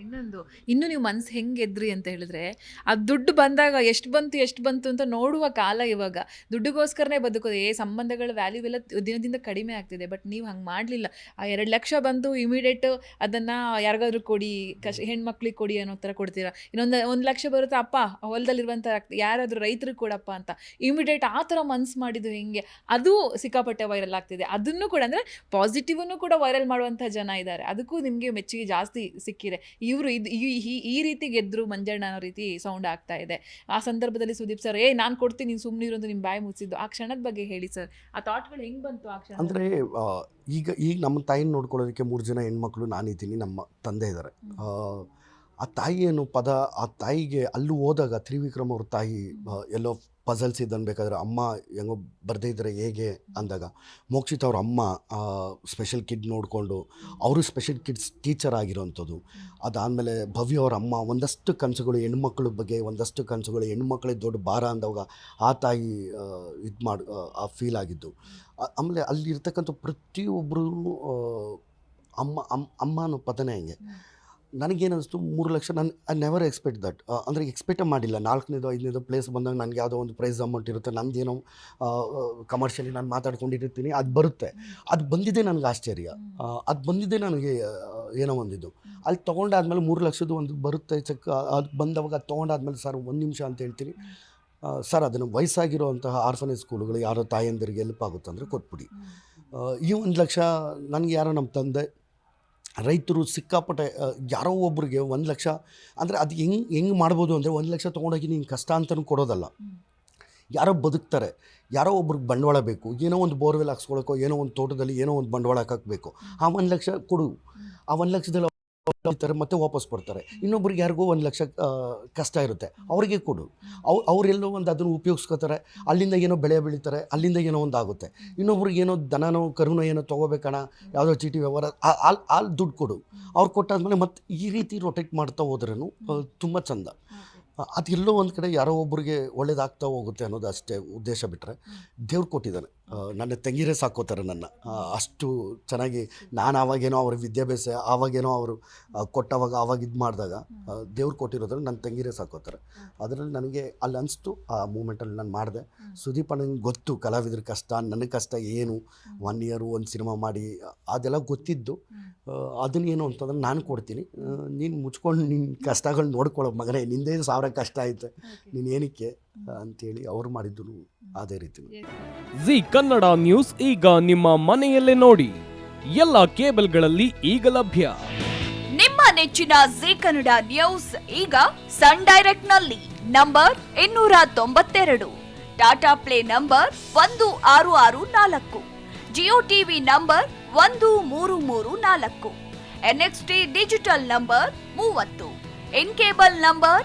ಇನ್ನೊಂದು, ಇನ್ನು ನೀವು ಮನ್ಸು ಹೆಂಗೆ ಎದ್ರಿ ಅಂತ ಹೇಳಿದ್ರೆ ಆ ದುಡ್ಡು ಬಂದಾಗ ಎಷ್ಟು ಬಂತು ಎಷ್ಟು ಬಂತು ಅಂತ ನೋಡುವ ಕಾಲ ಇವಾಗ. ದುಡ್ಡುಗೋಸ್ಕರನೇ ಬದುಕೋದು. ಏ, ಸಂಬಂಧಗಳ ವ್ಯಾಲ್ಯೂ ಎಲ್ಲ ದಿನದಿಂದ ಕಡಿಮೆ ಆಗ್ತಿದೆ ಬಟ್ ನೀವು ಹಂಗೆ ಮಾಡಲಿಲ್ಲ. ಆ ಎರಡು ಲಕ್ಷ ಬಂತು ಇಮಿಡಿಯೇಟ್ ಅದನ್ನು ಯಾರಿಗಾದ್ರೂ ಕೊಡಿ ಕಷ್ ಹೆಣ್ಮಕ್ಳಿಗೆ ಕೊಡಿ ಅನ್ನೋ ಥರ ಕೊಡ್ತೀರಾ? ಇನ್ನೊಂದು, ಒಂದು ಲಕ್ಷ ಬರುತ್ತೆ, ಅಪ್ಪ ಹೊಲದಲ್ಲಿರುವಂಥ ಯಾರಾದರೂ ರೈತರಿಗೆ ಕೊಡಪ್ಪ ಅಂತ. ಇಮಿಡಿಯೇಟ್ ಆ ಥರ ಮನ್ಸು ಮಾಡಿದ್ದು ಹೆಂಗೆ? ಅದು ಸಿಕ್ಕಾಪಟ್ಟೆ ವೈರಲ್ ಆಗ್ತಿದೆ. ಅದನ್ನು ಕೂಡ ಅಂದರೆ ಪಾಸಿಟಿವನ್ನು ಕೂಡ ವೈರಲ್ ಮಾಡುವಂಥ ಜನ ಇದ್ದಾರೆ. ಅದಕ್ಕೂ ನಿಮಗೆ ಮೆಚ್ಚುಗೆ ಜಾಸ್ತಿ ಸಿಕ್ಕಿದೆ. ಇವರು ಇದು ಈ- ರೀತಿ ಗೆದ್ರು ಮಂಜಣ್ಣ ಅನ್ನೋ ರೀತಿ ಸೌಂಡ್ ಆಗ್ತಾ ಇದೆ. ಆ ಸಂದರ್ಭದಲ್ಲಿ ಸುದೀಪ್ ಸರ್ ಏ ನಾನು ಕೊಡ್ತೀನಿ ನೀನು ಸುಮ್ಮನೆ ಇರೋದು ನಿಮ್ಮ ಬಾಯಿ ಮುಚ್ಚಿದ್ದು. ಆ ಕ್ಷಣದ ಬಗ್ಗೆ ಹೇಳಿ ಸರ್ ಆ ಥಾಟ್ಗಳು ಹೆಂಗೆ ಬಂತು ಆ ಕ್ಷಣ ಅಂದರೆ ಈಗ ಈಗ ನಮ್ಮ ತಾಯಿನ ನೋಡ್ಕೊಳ್ಳೋದಕ್ಕೆ ಮೂರು ಜನ ಹೆಣ್ಮಕ್ಳು ನಾನಿದ್ದೀನಿ ನಮ್ಮ ತಂದೆ ಇದ್ದಾರೆ. ಆ ತಾಯಿ ಏನು ಪದ ಆ ತಾಯಿಗೆ ಅಲ್ಲೂ ಹೋದಾಗ ತ್ರಿವಿಕ್ರಮ್ ಅವ್ರ ತಾಯಿ ಎಲ್ಲೋ ಪಜಲ್ಸ್ ಇದ್ದನ್ ಬೇಕಾದ್ರೆ ಅಮ್ಮ ಹೆಂಗೋ ಬರದೇ ಇದ್ದರೆ ಹೇಗೆ ಅಂದಾಗ, ಮೋಕ್ಷಿತ್ ಅವ್ರ ಅಮ್ಮ ಸ್ಪೆಷಲ್ ಕಿಡ್ ನೋಡಿಕೊಂಡು ಅವರು ಸ್ಪೆಷಲ್ ಕಿಡ್ಸ್ ಟೀಚರ್ ಆಗಿರೋವಂಥದ್ದು ಅದಾದಮೇಲೆ ಭವ್ಯ ಅವ್ರ ಅಮ್ಮ ಒಂದಷ್ಟು ಕನಸುಗಳು ಹೆಣ್ಮಕ್ಳ ಬಗ್ಗೆ ಒಂದಷ್ಟು ಕನಸುಗಳು ಹೆಣ್ಮಕ್ಳಿಗೆ ದೊಡ್ಡ ಭಾರ ಅಂದಾಗ ಆ ತಾಯಿ ಇದು ಮಾಡಿ, ಆ ಫೀಲ್ ಆಗಿದ್ದು. ಆಮೇಲೆ ಅಲ್ಲಿರ್ತಕ್ಕಂಥ ಪ್ರತಿಯೊಬ್ಬರೂ ಅಮ್ಮ ಅಮ್ಮ ಅಮ್ಮ ಅನ್ನೋ ಪದನೇ ಹಂಗೆ? ನನಗೇನಿಸ್ತು ಮೂರು ಲಕ್ಷ ನಾನು ಐ ನೆವರ್ ಎಕ್ಸ್ಪೆಕ್ಟ್ ದಟ್ ಅಂದರೆ ಎಕ್ಸ್ಪೆಕ್ಟ್ ಮಾಡಿಲ್ಲ. ನಾಲ್ಕನೇದು, ಐದನೇದು ಪ್ಲೇಸ್ ಬಂದಾಗ ನನಗೆ ಯಾವುದೋ ಒಂದು ಪ್ರೈಸ್ ಅಮೌಂಟ್ ಇರುತ್ತೆ. ನಮ್ಮದೇನೋ ಕಮರ್ಷಿಯಲಿ ನಾನು ಮಾತಾಡ್ಕೊಂಡಿರ್ತೀನಿ ಅದು ಬರುತ್ತೆ. ಅದು ಬಂದಿದ್ದೇ ನನಗೆ ಆಶ್ಚರ್ಯ. ಅದು ಬಂದಿದ್ದೇ ನನಗೆ ಏನೋ ಒಂದಿದ್ದು ಅಲ್ಲಿ ತೊಗೊಂಡಾದ್ಮೇಲೆ ಮೂರು ಲಕ್ಷದ್ದು ಒಂದು ಬರುತ್ತೆ ಚೆಕ್. ಅದು ಬಂದವಾಗ ಅದು ತೊಗೊಂಡಾದ್ಮೇಲೆ ಸರ್ ಒಂದು ನಿಮಿಷ ಅಂತ ಹೇಳ್ತೀನಿ. ಸರ್ ಅದನ್ನು ವಯಸ್ಸಾಗಿರುವಂತಹ ಆರ್ಫನೇಜ್ ಸ್ಕೂಲ್ಗಳು ಯಾರೋ ತಾಯಂದಿರಿಗೆ ಹೆಲ್ಪ್ ಆಗುತ್ತೆ ಅಂದರೆ ಕೊಟ್ಬಿಡಿ ಈ ಒಂದು ಲಕ್ಷ ನನಗೆ ಯಾರೋ ನಮ್ಮ ತಂದೆ ರೈತರು ಸಿಕ್ಕಾಪಟ್ಟೆ ಯಾರೋ ಒಬ್ಬರಿಗೆ ಒಂದು ಲಕ್ಷ ಅಂದರೆ ಅದು ಹೆಂಗೆ ಹೆಂಗೆ ಮಾಡ್ಬೋದು ಅಂದರೆ ಒಂದು ಲಕ್ಷ ತೊಗೊಂಡೋಗಿ ನೀನು ಕಷ್ಟ ಅಂತಲೂ ಕೊಡೋದಲ್ಲ. ಯಾರೋ ಬದುಕ್ತಾರೆ ಯಾರೋ ಒಬ್ರಿಗೆ ಬಂಡವಾಳ ಬೇಕು ಏನೋ ಒಂದು ಬೋರ್ವೆಲ್ ಹಾಕ್ಸ್ಕೊಳಕ್ಕೋ ಏನೋ ಒಂದು ತೋಟದಲ್ಲಿ ಏನೋ ಒಂದು ಬಂಡವಾಳ ಹಾಕಬೇಕು ಆ ಒಂದು ಲಕ್ಷ ಕೊಡು. ಆ ಒಂದು ಲಕ್ಷದಲ್ಲಿ ಇರ್ತಾರೆ ಮತ್ತೆ ವಾಪಸ್ ಕೊಡ್ತಾರೆ. ಇನ್ನೊಬ್ರಿಗೆ ಯಾರಿಗೋ ಒಂದು ಲಕ್ಷ ಕಷ್ಟ ಇರುತ್ತೆ. ಅವರಿಗೆ ಕೊಡು. ಅವ್, ಅವರೆಲ್ಲೋ ಒಂದು ಅದನ್ನು ಉಪಯೋಗಿಸ್ಕೋತಾರೆ. ಅಲ್ಲಿಂದ ಏನೋ ಬೆಳೆ ಬೆಳೀತಾರೆ, ಅಲ್ಲಿಂದ ಏನೋ ಒಂದು ಆಗುತ್ತೆ. ಇನ್ನೊಬ್ರಿಗೆ ಏನೋ ದನನೋ, ಕರುನೋ ಏನೋ ತೊಗೋಬೇಕಣ, ಯಾವುದೋ ಚೀಟಿ ವ್ಯವಹಾರ ಅಲ್ಲಿ ಅಲ್ಲಿ ದುಡ್ಡು ಕೊಡು. ಅವ್ರು ಕೊಟ್ಟಾದ್ಮೇಲೆ ಮತ್ತೆ ಈ ರೀತಿ ರೊಟೇಟ್ ಮಾಡ್ತಾ ಹೋದ್ರೂ ತುಂಬ ಚಂದ. ಅದೆಲ್ಲೋ ಒಂದು ಕಡೆ ಯಾರೋ ಒಬ್ಬರಿಗೆ ಒಳ್ಳೇದಾಗ್ತಾ ಹೋಗುತ್ತೆ ಅನ್ನೋದು ಅಷ್ಟೇ ಉದ್ದೇಶ ಬಿಟ್ಟರೆ ದೇವ್ರು ಕೊಟ್ಟಿದ್ದಾನೆ. ನನ್ನ ತಂಗಿರೇ ಸಾಕೋತಾರೆ ನನ್ನ. ಅಷ್ಟು ಚೆನ್ನಾಗಿ ನಾನು ಆವಾಗೇನೋ ಅವ್ರ ವಿದ್ಯಾಭ್ಯಾಸ ಆವಾಗೇನೋ ಅವರು ಕೊಟ್ಟವಾಗ ಆವಾಗ ಇದು ಮಾಡಿದಾಗ ದೇವ್ರು ಕೊಟ್ಟಿರೋದ್ರಲ್ಲಿ ನನ್ನ ತಂಗಿರೇ ಸಾಕೋತಾರೆ. ಅದರಲ್ಲಿ ನನಗೆ ಅಲ್ಲಿ ಅನಿಸ್ತು ಆ ಮೂಮೆಂಟಲ್ಲಿ ನಾನು ಮಾಡಿದೆ. ಸುದೀಪ ನನಗೆ ಗೊತ್ತು ಕಲಾವಿದ್ರ ಕಷ್ಟ ನನ್ನ ಕಷ್ಟ ಏನು? ಒನ್ ಇಯರು ಒಂದು ಸಿನಿಮಾ ಮಾಡಿ ಅದೆಲ್ಲ ಗೊತ್ತಿದ್ದು. ಅದನ್ನೇನು ಅಂತಂದ್ರೆ ನಾನು ಕೊಡ್ತೀನಿ. ನೀನು ಮುಚ್ಕೊಂಡು ನಿನ್ನ ಕಷ್ಟಗಳು ನೋಡ್ಕೊಳ್ಳೋ ಮಗನೇ ನಿಂದೇ ಸಾವಿರ ಕಷ್ಟ ಐತೆ ನೀನು ಏನಕ್ಕೆ ಅಂತೇಳಿ ಅವ್ರು ಮಾಡಿದ್ರು ಅದೇ ರೀತಿ. ಜಿ ಕನ್ನಡ ನ್ಯೂಸ್ ಈಗ ನಿಮ್ಮ ಮನೆಯಲ್ಲೇ ನೋಡಿ. ಎಲ್ಲ ಕೇಬಲ್ಗಳಲ್ಲಿ ಈಗ ಲಭ್ಯ. ನಿಮ್ಮ ನೆಚ್ಚಿನ ಜಿ ಕನ್ನಡ ನ್ಯೂಸ್ ಈಗ ಸನ್ ಡೈರೆಕ್ಟ್ನಲ್ಲಿ ನಂಬರ್ ಇನ್ನೂರ ತೊಂಬತ್ತೆರಡು. ಟಾಟಾ ಪ್ಲೇ ನಂಬರ್ ಒಂದು ಆರು ಆರು ನಾಲ್ಕು. ಜಿಯೋ ಟಿವಿ ನಂಬರ್ ಒಂದು ಮೂರು ಮೂರು ನಾಲ್ಕು. ಎನ್ಎಕ್ಸ್ಟಿ ಡಿಜಿಟಲ್ ನಂಬರ್ ಮೂವತ್ತು. In cable number